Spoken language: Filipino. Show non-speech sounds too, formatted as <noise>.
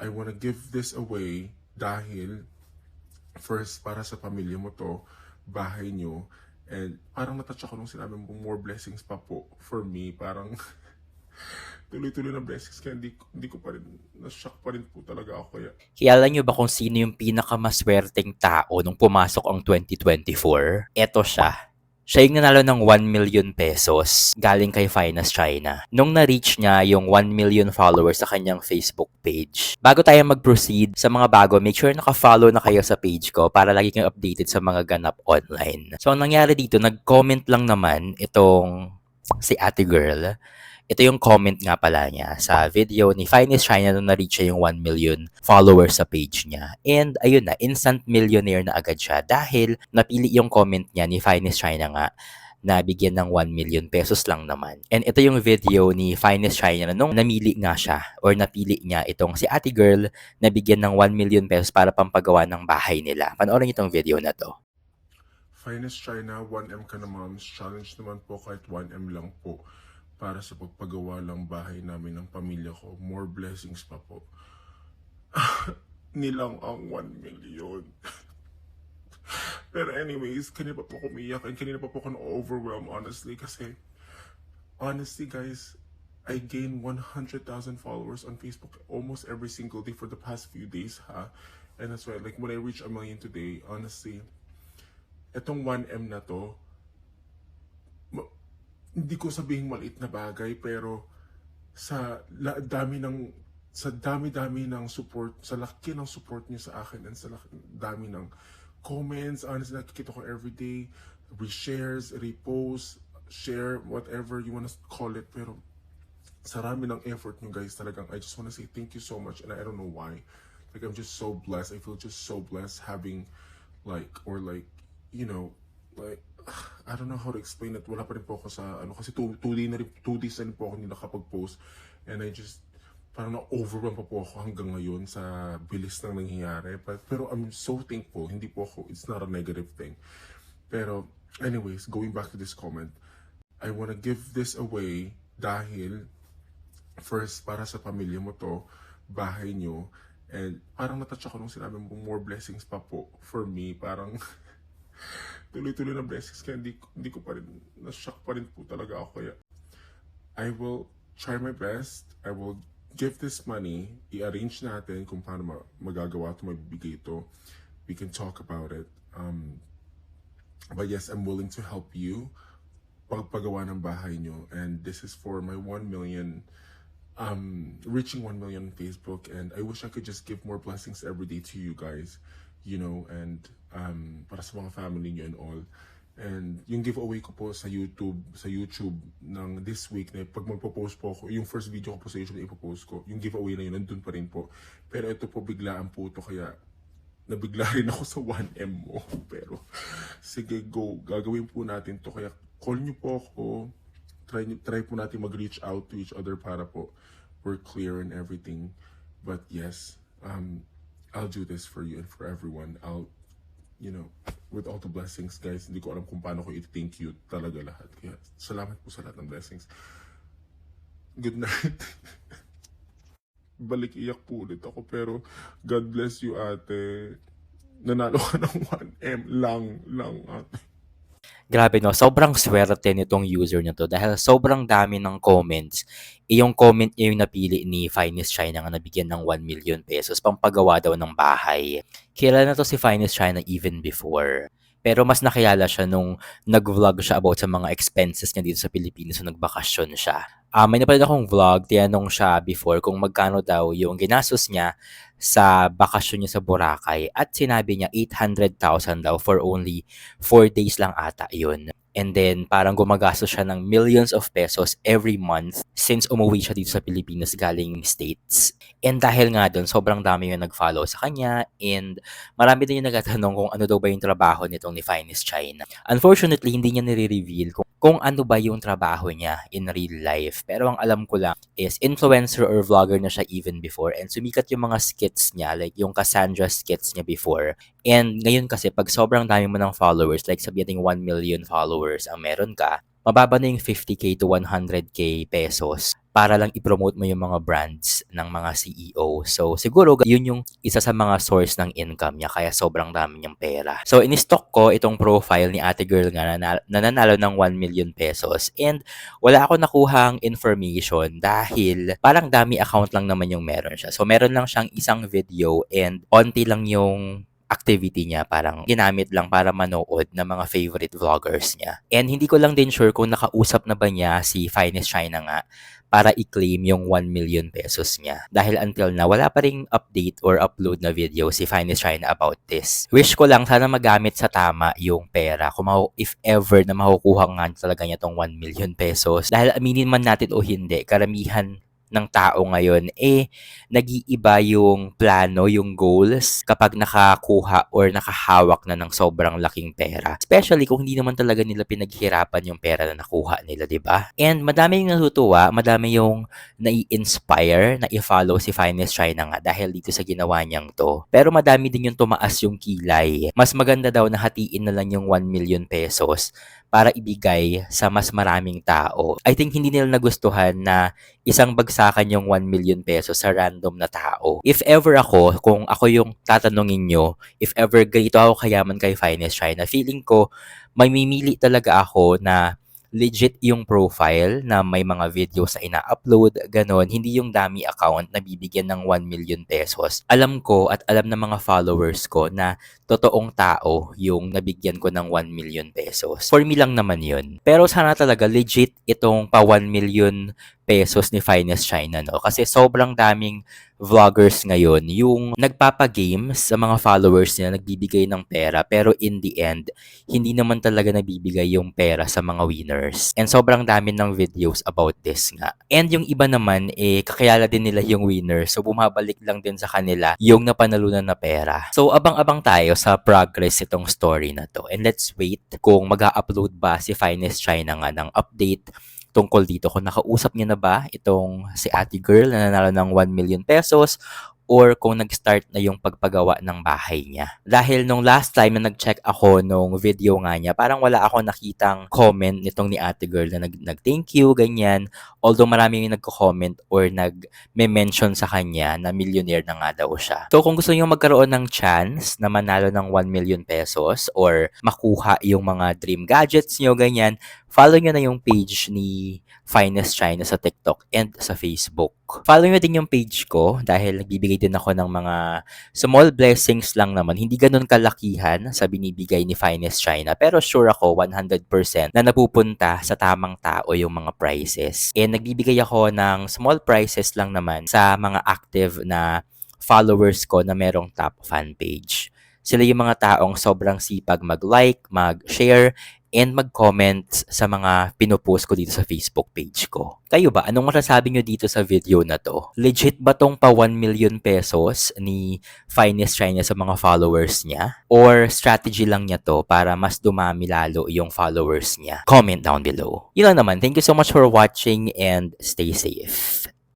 I wanna give this away dahil first, para sa pamilya mo to, bahay nyo, and parang natouch ako nung sinabi mo more blessings pa po for me. Parang <laughs> tuloy-tuloy na blessings kaya hindi, hindi ko pa rin, na-shock pa rin po talaga ako kaya Kilala nyo ba kung sino yung pinakamaswerteng tao nung pumasok ang 2024? Eto siya. Siya yung nanalo ng 1 million pesos galing kay Finest China. Nung na-reach niya yung 1 million followers sa kanyang Facebook page. Bago tayo mag-proceed sa mga bago, make sure naka-follow na kayo sa page ko para lagi kang updated sa mga ganap online. So, ang nangyari dito, nag-comment lang naman itong si ate girl ito yung comment nga pala niya sa video ni Finest China nung na-reach siya yung 1 million followers sa page niya. And ayun na, instant millionaire na agad siya dahil napili yung comment niya ni Finest China nga na bigyan ng 1 million pesos lang naman. And ito yung video ni Finest China nung namili nga siya or napili niya itong si ate girl na bigyan ng 1 million pesos para pampagawa ng bahay nila. Panoorin niyo itong video na to. Finest China, 1M ka na moms. Challenge naman po kahit 1M lang po para sa pagpagawa lang bahay namin ng pamilya ko. More blessings pa po. <laughs> Nilang ang 1 million. <laughs> Pero anyways, kanina pa po ako umiyak and kanina pa po ako na-overwhelm honestly kasi honestly guys, I gained 100,000 followers on Facebook almost every single day for the past few days ha. And that's why like when I reach a million today, honestly, etong 1M na to, hindi ko sabihin maliit na bagay, pero sa la- dami ng sa dami-dami ng support, sa laki ng support niyo sa akin and sa laki, dami ng comments, honestly, nakikita ko everyday, reshares, reposts, share, whatever you wanna call it, pero sa rami ng effort niyo guys, talagang I just wanna say thank you so much and I don't know why. Like I'm just so blessed. I feel just so blessed having like or like you know like I don't know how to explain it. Wala pa rin po ako sa ano kasi 2 2D na rin 2 days na rin po ako hindi nakapag-post and I just parang na-overwhelm pa po ako hanggang ngayon sa bilis ng nangyayari. But, pero I'm so thankful. Hindi po ako, it's not a negative thing. Pero anyways, going back to this comment, I wanna give this away dahil first, para sa pamilya mo to, bahay nyo, and parang natouch ako nung sinabi mo more blessings pa po for me. Parang <laughs> tuloy-tuloy na blessings kaya hindi, hindi ko pa rin, na-shock pa rin po talaga ako kaya I will try my best. I will give this money. I-arrange natin kung paano ma- magagawa ito, mabibigay ito. We can talk about it. Um, but yes, I'm willing to help you pagpagawa ng bahay nyo. And this is for my 1 million, um, reaching 1 million on Facebook. And I wish I could just give more blessings every day to you guys, you know, and um, para sa mga family nyo and all. And yung giveaway ko po sa YouTube, sa YouTube ng this week na pag magpo-post po ako, yung first video ko po sa YouTube na ipopost ko, yung giveaway na yun, nandun pa rin po. Pero ito po biglaan po to kaya nabigla rin ako sa 1M mo. <laughs> Pero, sige, go. Gagawin po natin to. Kaya, call nyo po ako. Try, try po natin mag-reach out to each other para po we're clear and everything. But yes, um, I'll do this for you and for everyone. I'll, you know, with all the blessings, guys, hindi ko alam kung paano ko i-thank you talaga lahat. Kaya, salamat po sa lahat ng blessings. Good night. <laughs> balik iyak po ulit ako pero God bless you ate nanalo ka ng 1M lang lang ate Grabe no, sobrang swerte nitong user na to dahil sobrang dami ng comments. Eh, yung comment niya yung napili ni Finest China nga nabigyan ng 1 million pesos pampagawa daw ng bahay. Kilala na to si Finest China even before. Pero mas nakilala siya nung nag-vlog siya about sa mga expenses niya dito sa Pilipinas nung nagbakasyon siya. Ah, may napanood akong vlog, tinanong siya before kung magkano daw yung ginastos niya sa bakasyon niya sa Boracay at sinabi niya 800,000 daw for only 4 days lang ata yun. And then, parang gumagastos siya ng millions of pesos every month since umuwi siya dito sa Pilipinas galing States. And dahil nga doon, sobrang dami yung nag-follow sa kanya and marami din yung nagtatanong kung ano daw ba yung trabaho nitong ni Finest China. Unfortunately, hindi niya nire-reveal kung, kung ano ba yung trabaho niya in real life. Pero ang alam ko lang is influencer or vlogger na siya even before and sumikat yung mga skits niya, like yung Cassandra skits niya before. And ngayon kasi, pag sobrang dami mo ng followers, like sabihin natin 1 million followers ang meron ka, mababa na yung 50k to 100k pesos para lang i-promote mo yung mga brands ng mga CEO. So, siguro yun yung isa sa mga source ng income niya kaya sobrang dami niyang pera. So, in-stock ko itong profile ni ate girl nga na nananalo ng 1 million pesos and wala ako nakuhang information dahil parang dami account lang naman yung meron siya. So, meron lang siyang isang video and onti lang yung activity niya parang ginamit lang para manood ng mga favorite vloggers niya. And hindi ko lang din sure kung nakausap na ba niya si Finest China nga para i-claim yung 1 million pesos niya. Dahil until na wala pa ring update or upload na video si Finest China about this. Wish ko lang sana magamit sa tama yung pera kung if ever na makukuha nga talaga niya tong 1 million pesos. Dahil aminin man natin o hindi, karamihan ng tao ngayon, eh, nag-iiba yung plano, yung goals kapag nakakuha or nakahawak na ng sobrang laking pera. Especially kung hindi naman talaga nila pinaghirapan yung pera na nakuha nila, di ba? And madami yung natutuwa, madami yung nai-inspire na i-follow si Finest China nga dahil dito sa ginawa niyang to. Pero madami din yung tumaas yung kilay. Mas maganda daw na hatiin na lang yung 1 million pesos para ibigay sa mas maraming tao. I think hindi nila nagustuhan na isang bagsakan yung 1 million pesos sa random na tao. If ever ako, kung ako yung tatanungin nyo, if ever ganito ako kayaman kay Finest China, feeling ko, may mimili talaga ako na legit yung profile na may mga videos na ina-upload, ganon. Hindi yung dami account na bibigyan ng 1 million pesos. Alam ko at alam ng mga followers ko na totoong tao yung nabigyan ko ng 1 million pesos. For me lang naman yun. Pero sana talaga legit itong pa 1 million pesos ni Finest China, no? Kasi sobrang daming vloggers ngayon yung nagpapa-games sa mga followers niya, nagbibigay ng pera, pero in the end, hindi naman talaga nabibigay yung pera sa mga winners. And sobrang dami ng videos about this nga. And yung iba naman, eh, kakilala din nila yung winner, so bumabalik lang din sa kanila yung napanalunan na pera. So, abang-abang tayo sa progress itong story na to. And let's wait kung mag-upload ba si Finest China nga ng update tungkol dito. Kung nakausap niya na ba itong si ate girl na nanalo ng 1 million pesos or kung nag-start na yung pagpagawa ng bahay niya. Dahil nung last time na nag-check ako nung video nga niya, parang wala ako nakitang comment nitong ni ate girl na nag, nag-thank you, ganyan. Although marami yung nagko-comment or nag-mention sa kanya na millionaire na nga daw siya. So kung gusto niyo magkaroon ng chance na manalo ng 1 million pesos or makuha yung mga dream gadgets niyo, ganyan, follow nyo na yung page ni Finest China sa TikTok and sa Facebook. Follow nyo din yung page ko dahil nagbibigay din ako ng mga small blessings lang naman. Hindi ganun kalakihan sa binibigay ni Finest China. Pero sure ako 100% na napupunta sa tamang tao yung mga prizes. And nagbibigay ako ng small prizes lang naman sa mga active na followers ko na merong top fan page. Sila yung mga taong sobrang sipag mag-like, mag-share, and mag-comment sa mga pinopost ko dito sa Facebook page ko. Kayo ba, anong masasabi nyo dito sa video na to? Legit ba tong pa 1 million pesos ni Finest China sa mga followers niya? Or strategy lang niya to para mas dumami lalo yung followers niya? Comment down below. Yun lang naman. Thank you so much for watching and stay safe.